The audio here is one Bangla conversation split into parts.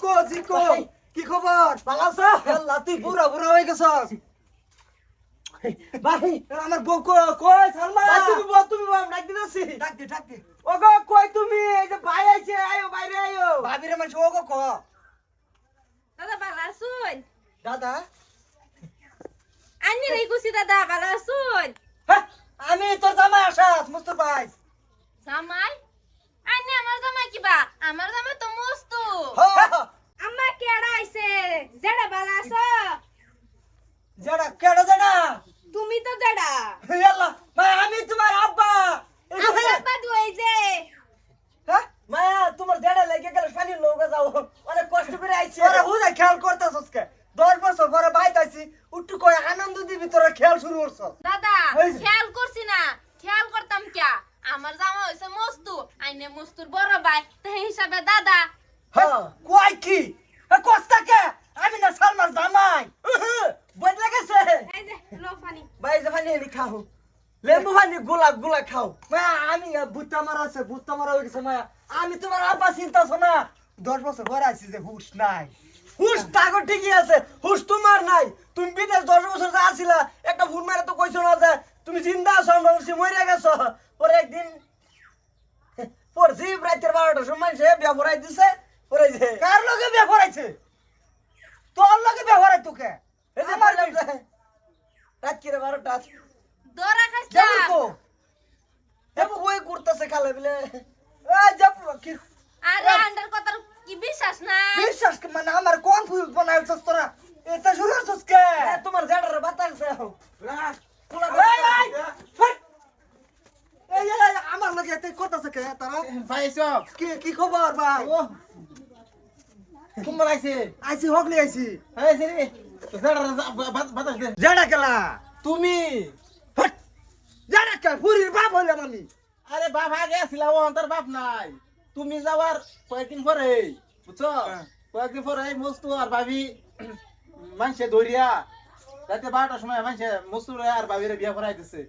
বকো জিকো কি। খবর? ভালো আছো? আল্লাহ তুই বুড়া বুড়া হয়ে গেছস ভাই আমার বকো কই সালমা? তুমি বল তুমি বল ডাক দিতেছি। ডাক দে ডাক দে। ওগো কই তুমি? এই যে ভাই আইছে আয়ো বাইরে আয়ো। ভাবিরে মানুষ ওগো ক। দাদা ভালো আছুন? দাদা? আন্নি রে গুছি দাদা ভালো আছুন? হ্যাঁ, আমি তোর জামাই আসাদ মুস্তফা ভাই। জামাই? আন্নি আমার জামাই কিবা? আমার জামাই তো মস্তু। আম্মা কেডা আইছে? জেডা ভালো আছো? যারা কেডা জানা তুমি তো জেডা। ইয়াল্লা ভাই আমি তোমার আব্বা। আমার আব্বা দুই যে। মায়া তোমার জেডা লেগে গেল শানি লোক যাও। অনেক কষ্ট করে আইছে। তোরা হুদা খেয়াল করতেছস কে? দশ বছর পরে বাইত আইছি উঠু কই আনন্দ দিবি তোরা খেয়াল শুরু করছস। দাদা খেয়াল করছি না খেয়াল করতাম কিয়া আমার জামা হইছে মস্তু আইনে মস্তুর বড় ভাই তো হিসাবে দাদা। কই কি? কস্তা কে? আমি না সালমান জামাই। বদলে গেছে এই যে লো পানি ভাই যে পানি এনে খাও। লেবু পানি গোলা গোলা খাও। আমি বুত্তা মারা আছে বুত্তা মারা হয়ে গেছে মায়া আমি তোমার আব্বা চিন্তা শোনা দশ বছর পরে আইছি যে হুশ নাই। হুশ তাগো ঠিকই আছে হুশ তোমার নাই। তুমি বিদেশ দশ বছর যে আসিলা একটা ভুল মারে তো কইছো না যে তুমি জিন্দা আছো আমরা মরে গেছো। পরে একদিন পড়ছি রাতের বারোটার সময় সে ব্যবহারাই দিছে। পরে যে কার লগে বিয়ে করাইছে তোর লগে বিয়ে করাই তোকে? আমার বললাম যে রাত কিরে বারোটা দরা খাইছ দেবো ওই করতেছে কালে বলে? এই যাব কি? আরে আন্ডার কথা কি বিশ্বাস না বিশ্বাস মানে আমার কনফিউজ বানাইছস তোরা এটা শুরু করছস কে এ, তোমার জেডারে বাতাস এই, এই, ফাট। এই, এই, এই, আমার লগে এতে করতেছে কে তারা পাইছো কি কি খবর ভাই? কুম্বল আইছে? আইছি হগলি আইছি। সিরি জাড়া বাতাস দে। জানা কেলা তুমি। জানা কে ফুরির বাপ হইলাম আমি। আরে বাপ আগে আসিলা ও তোর বাপ নাই। তুমি যাওয়ার কয়েকদিন পরে বুঝছ? কয়েকদিন পরে মস্তু আর ভাবি মানুষে ধরিয়া রাতে বারোটার সময় মানুষে মস্তু আর ভাবিরে বিয়া করাই দিছে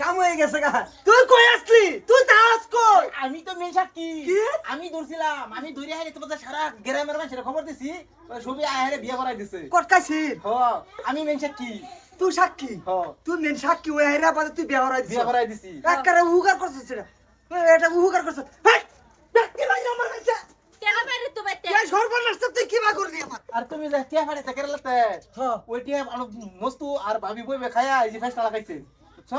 কাম হয়ে গেছে গা। তুই কই আসলি? তুই তাস কই আমি তো মেন সাক্ষী। কি? আমি ধরছিলাম। আমি ধরে হারে তোমাদের সারা গ্রামের মানুষের খবর দিছি। সবই আহারে বিয়া করাই দিছে। কটকাইছি হ আমি মেন সাক্ষী। তুই সাক্ষী? হ। তুই মেন সাক্ষী ওই হাইরা বাদে তুই বিয়া দিছিস। বিয়া করাই দিছি। একারে উহুকার করছিস সেটা এটা উহুকার করছিস। হেই ব্যক্তি ভাই আমার কাছে। কেন বাইরে তো বাইতে এই সর্বনাশ তুই কি বা করলি আমার? আর তুমি যে টিয়া ফাড়ে থেকে লাতে হ্যাঁ ওই টিয়া মস্তু আর ভাবি বইবে খায়া এই যে ফেসটা লাগাইছে বুঝছ?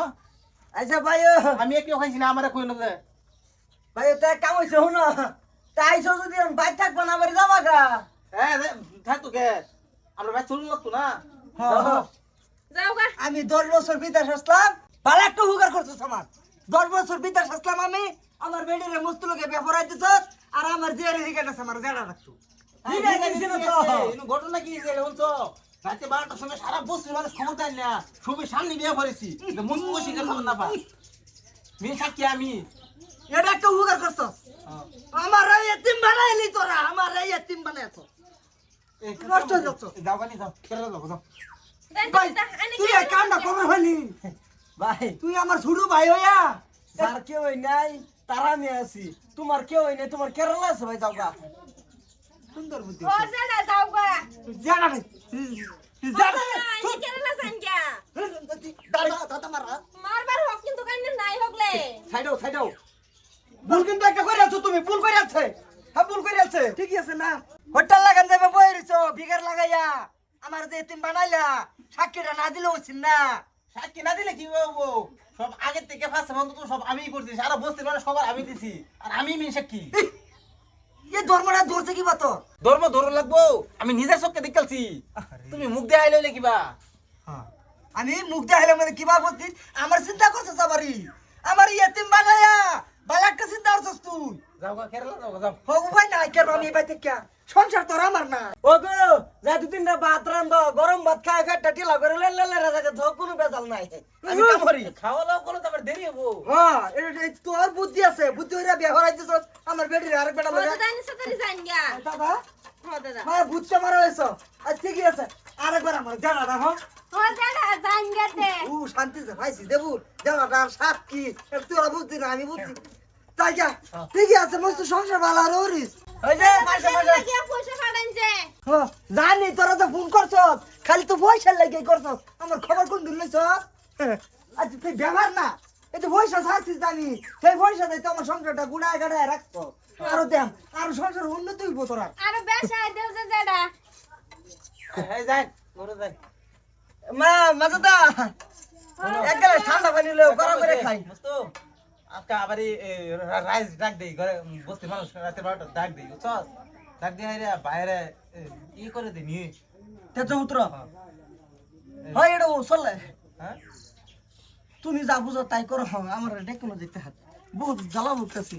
আচ্ছা ভাই আমি একটিও খাইছি না আমারে কই না ভাই তা কাম হইছে হুন তাই আইছো যদি বাইর থাকব না বাড়ি যাবা গা হ্যাঁ থাক তো কে আমরা ভাই চলুন লাগতো না হ্যাঁ। যাও গা আমি দশ বছর বিদেশ আসলাম ভালো একটা হুকার করছিস আমার দশ বছর বিদেশ আসলাম আমি আমার বেডিরে মস্ত লোকে ব্যবহার দিছস আর আমার জেরে হিগে গেছে আমার জেরা রাখতো ঘটনা কি হয়েছে শুনছো রাতে বারোটার সময় সারা বস্তির মানুষ খবর দেয় না সবই সামনে বিয়ে খবর না পা। মেয়ে সাক্ষী আমি? এটা একটা হুকার করছস। আমার এই এতিম বানাইলি তোরা আমার এই এতিম বানাইছ এই, নষ্ট হয়ে যাচ্ছ। যাও কানি যাও। কেটে যাও। যাও ভাই দেন, আনি তুই এই কামটা করবে? হয়নি ভাই। তুই আমার ছোট ভাই হইয়া যার কেউ নাই তারা আমি আছি। তোমার কেউ নাই তোমার কেরালা আছে ভাই যাও গা। সুন্দর বুদ্ধি ও জেডা যাও গা। জানা নেই। সাইডাও ভুল কিন্তু একটা করে আছো তুমি ভুল করে আছে। হ্যাঁ ভুল করে আছে। ঠিকই আছে না? হোটেল লাগান যাবে বই রইছো বিগার লাগাইয়া। আমার যে এতিম বানাইলা সাক্ষীটা না দিলে হচ্ছেন না। সাক্ষী না দিলে কি হব সব আগের থেকে ফার্স্ট বন্ধ তো সব আমিই করছি সারা বস্তির মানুষ সবার আমি দিছি। আর আমি মেন সাক্ষী। এই ধর্মটা ধরছে কি বাতো ধর্ম ধরুন লাগবো। আমি নিজের চোখকে দেখালছি তুমি মুখ দিয়ে আইলে কিবা? আমি মুখ দেখাইলে মানে কিবা বলছিস আমার চিন্তা করছিস আবারই আমার ইয়েতিম বানাইয়া ভালো একটা চিন্তা করছিস তুই? যাও গা কেরালা যাও যাও। হোক ভাই না কেন আমি থেকে সংসার তোর আমার না। ও গো যা দুদিন না ভাত রান্ধ গরম ভাত খায় খায় টাটিলা করে লে লে লে রাজা ধ কোনো বেজাল নাই। আমি কাম করি। খাওয়া দাওয়া করলে তো আবার দেরি হব। হ্যাঁ এটা তোর বুদ্ধি আছে। বুদ্ধি হইরা বিয়া করাই দিছস আমার বেটির আরেক বেটা লগে। দাদা জান দাদা? ও দাদা। হ্যাঁ বুঝতে মারা হয়েছ। আর ঠিকই আছে। আরেকবার আমার জানা না হ্যাঁ? শান্তি ভাইছি দেবু। জানাটা সাক্ষী তোরা বুঝতি না আমি বুঝছি তাই যা ঠিকই আছে মস্ত সংসার ভালো আর ওরিস। ওই যে মাসে মাসে। লাগিয়া পয়সা ফাড়ান যে। হ, জানি তোরা তো ফোন করছস। খালি তো পয়সা লাগে করছস। আমার খবর কোন দিন আচ্ছা তুই ব্যবহার না। এই তো পয়সা ছাড়ছিস জানি সেই পয়সা দেয় তো আমার সংসারটা গুড়ায় গাড়ায় রাখতো আরও দেম আরও সংসার উন্নতি হইব তোরা। আরে বেশাই দেও যে জেডা এই যাই ঘরে যাই। মা মাজাদা এক গ্লাস ঠান্ডা পানি লও গরম করে খাই। মস্তু আজকে আবার রা- রাইস ডাক দেই ঘরে বসতে মানুষ রাতে বারোটা ডাক দেই বুঝছস? ডাক দিয়ে হাইরে বাইরে ই করে দিই নিয়ে। তেজ উত্তর হয়। এটা চলে। হ্যাঁ? তুমি যা বুঝো তাই করো আমার ডেকুনো যেতে হাত বহুত জ্বালা বুঝতেছি